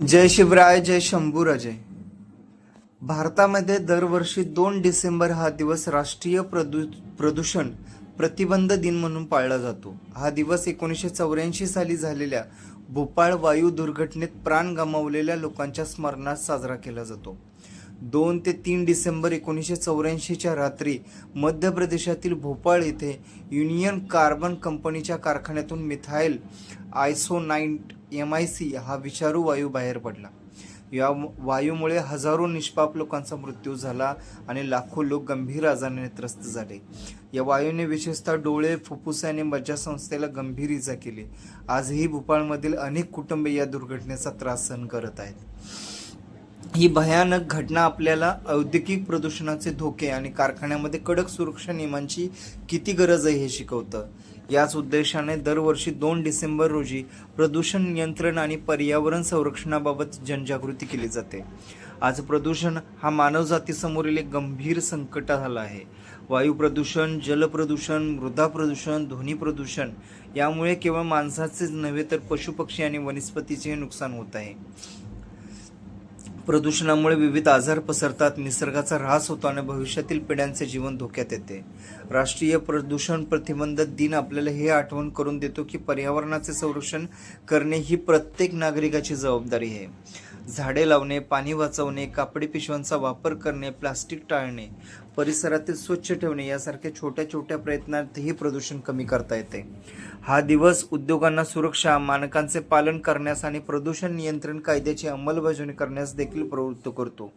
जय शिवराय जय शंभूराजे भारतामध्ये दरवर्षी दोन डिसेंबर हा दिवस राष्ट्रीय प्रदू प्रदूषण प्रतिबंध दिन म्हणून पाळला जातो. हा दिवस एकोणीसशे चौऱ्याऐंशी साली झालेल्या भोपाळ वायू दुर्घटनेत प्राण गमावलेल्या लोकांच्या स्मरणात साजरा केला जातो. दोन ते तीन डिसेंबर एकोणीसशे चौऱ्याऐंशीच्या रात्री मध्य प्रदेशातील भोपाळ येथे युनियन कार्बन कंपनीच्या कारखान्यातून methyl isocyanate M I C हा विषारू वायू बाहेर पडला. या वायूमुळे हजारो निष्पाप लोकांचा मृत्यू झाला आणि लाखो लोक गंभीर आजाराने त्रस्त झाले. या वायूने विशेषतः डोळे फुफ्फुसे आणि मज्जासंस्थेला गंभीर इजा केली. आजही भोपाळमधील अनेक कुटुंबे या दुर्घटनेचा त्रास सहन करत आहेत. ही भयानक घटना आपल्याला औद्योगिक प्रदूषणाचे धोके आणि कारखान्यामध्ये कडक सुरक्षा नियमांची किती गरज आहे हे शिकवतं? याच उद्देशाने दरवर्षी दोन डिसेंबर रोजी प्रदूषण नियंत्रण आणि पर्यावरण संरक्षणाबाबत जनजागृती केली जाते. आज प्रदूषण हा मानवजातीसमोरील एक गंभीर संकट झाला आहे. वायू प्रदूषण जल प्रदूषण मृदा प्रदूषण ध्वनी प्रदूषण यामुळे केवळ माणसाचेच नव्हे तर पशुपक्षी आणि वनस्पतीचेही नुकसान होत आहे. प्रदूषणामुळे विविध आजार पसरतात निसर्गाचा ऱ्हास होतो आणि भविष्यातील पिढ्यांचे जीवन धोक्यात येते. राष्ट्रीय प्रदूषण प्रतिबंध दिन आपल्याला हे आठवण करून देतो की पर्यावरणाचे संरक्षण करणे ही प्रत्येक नागरिकाची जबाबदारी आहे. झाडे लावणे पाणी वाचवणे कापडी पिशव्यांचा वापर करणे प्लास्टिक टाळणे परिसरातील स्वच्छ ठेवणे यासारख्या छोट्या छोट्या प्रयत्नातही प्रदूषण कमी करता येते. हा दिवस उद्योगांना सुरक्षा मानकांचे पालन करण्यास आणि प्रदूषण नियंत्रण कायद्याची अंमलबजावणी करण्यास देखील प्रवृत्त करतो.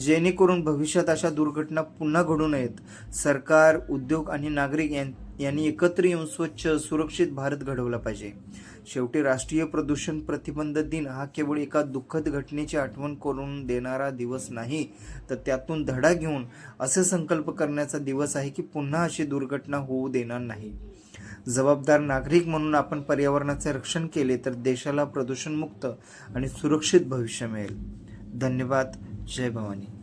जेणेकरून भविष्यात अशा दुर्घटना पुन्हा घडू नयेत. सरकार उद्योग आणि नागरिक यां- यांनी एकत्र येऊन स्वच्छ सुरक्षित भारत घडवला पाहिजे. शेवटी राष्ट्रीय प्रदूषण प्रतिबंध दिन हा केवळ एका दुःखद घटनेची आठवण करून देणारा दिवस नाही तर त्यातून धडा घेऊन असे संकल्प करण्याचा दिवस आहे की पुन्हा अशी दुर्घटना होऊ देणार नाही. जबाबदार नागरिक म्हणून आपण पर्यावरणाचे रक्षण केले तर देशाला प्रदूषणमुक्त आणि सुरक्षित भविष्य मिळेल. धन्यवाद. जय भवानी.